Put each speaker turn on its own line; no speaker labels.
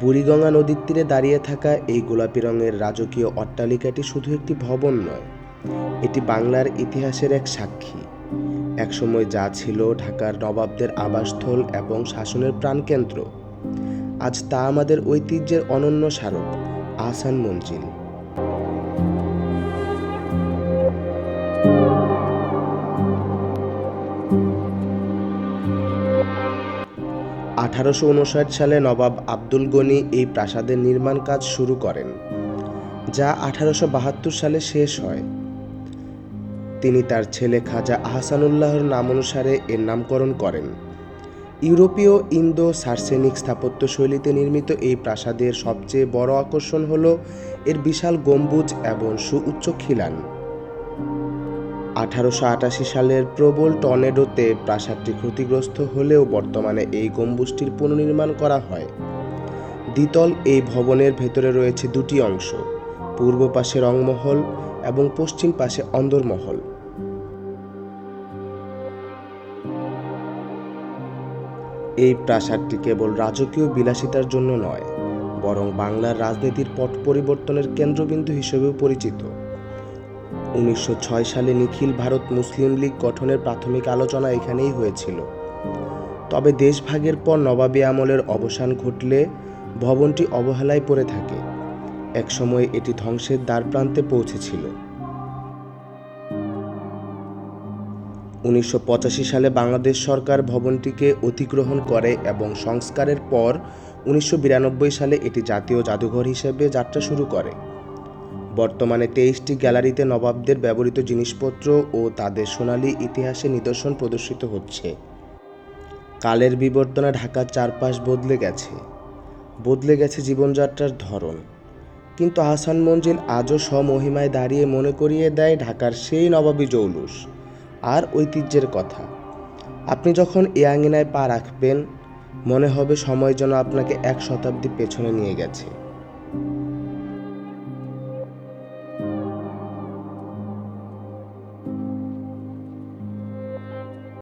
বুড়িগঙ্গা নদীর তীরে দাঁড়িয়ে থাকা এই গোলাপি রঙের রাজকীয় অট্টালিকাটি শুধু একটি ভবন নয়, এটি বাংলার ইতিহাসের এক সাক্ষী। একসময় যা ছিল ঢাকার নবাবদের আবাসস্থল এবং শাসনের প্রাণকেন্দ্র। আজ তা আমাদের ঐতিহ্যের অনন্য স্মারক, আহসান মঞ্জিল। আঠারোশো উনষাট সালে নবাব আব্দুল গনি এই প্রাসাদের নির্মাণ কাজ শুরু করেন, যা আঠারোশো বাহাত্তর সালে শেষ হয়। তিনি তার ছেলে খাজা আহসানুল্লাহর নাম অনুসারে এর নামকরণ করেন। ইউরোপীয় ইন্দো সার্সেনিক স্থাপত্য শৈলীতে নির্মিত এই প্রাসাদের সবচেয়ে বড় আকর্ষণ হল, এর বিশাল গম্বুজ এবং সুউচ্চ খিলান। আঠারোশো আটাশি সালের প্রবল টর্নেডোতে প্রাসাদটি ক্ষতিগ্রস্ত হলেও বর্তমানে এই গম্বুজটির পুনর্নির্মাণ করা হয়। দ্বিতল এই ভবনের ভেতরে রয়েছে দুটি অংশ, পূর্ব পাশে রংমহল এবং পশ্চিম পাশে অন্দরমহল। এই প্রাসাদটি কেবল রাজকীয় বিলাসিতার জন্য নয়, বরং বাংলার রাজনীতির পট পরিবর্তনের কেন্দ্রবিন্দু হিসেবেও পরিচিত। উনিশশো ছয় সালে নিখিল ভারত মুসলিম লীগ গঠনের প্রাথমিক আলোচনা এখানেই হয়েছিল। তবে দেশভাগের পর নবাবী আমলের অবসান ঘটলে ভবনটি অবহেলায় পড়ে থাকে। একসময় এটি ধ্বংসের দ্বারপ্রান্তে পৌঁছেছিল। উনিশশো পঁচাশি সালে বাংলাদেশ সরকার ভবনটিকে অধিগ্রহণ করে এবং সংস্কারের পর উনিশশো বিরানব্বই সালে এটি জাতীয় জাদুঘর হিসেবে যাত্রা শুরু করে। বর্তমানে তেইশটি গ্যালারিতে নবাবদের ব্যবহৃত জিনিসপত্র ও তাদের সোনালী ইতিহাসে নিদর্শন প্রদর্শিত হচ্ছে। কালের বিবর্তনে ঢাকার চারপাশ বদলে গেছে। বদলে গেছে জীবনযাত্রার ধরন। কিন্তু আহসান মঞ্জিল আজও স্বমহিমায় দাঁড়িয়ে মনে করিয়ে দেয় ঢাকার সেই নবাবী জৌলুস। আর ঐতিহ্যের কথা। আপনি যখন এ আঙিনায় পা রাখবেন, মনে হবে সময় যেন আপনাকে এক শতাব্দী পেছনে নিয়ে গেছে।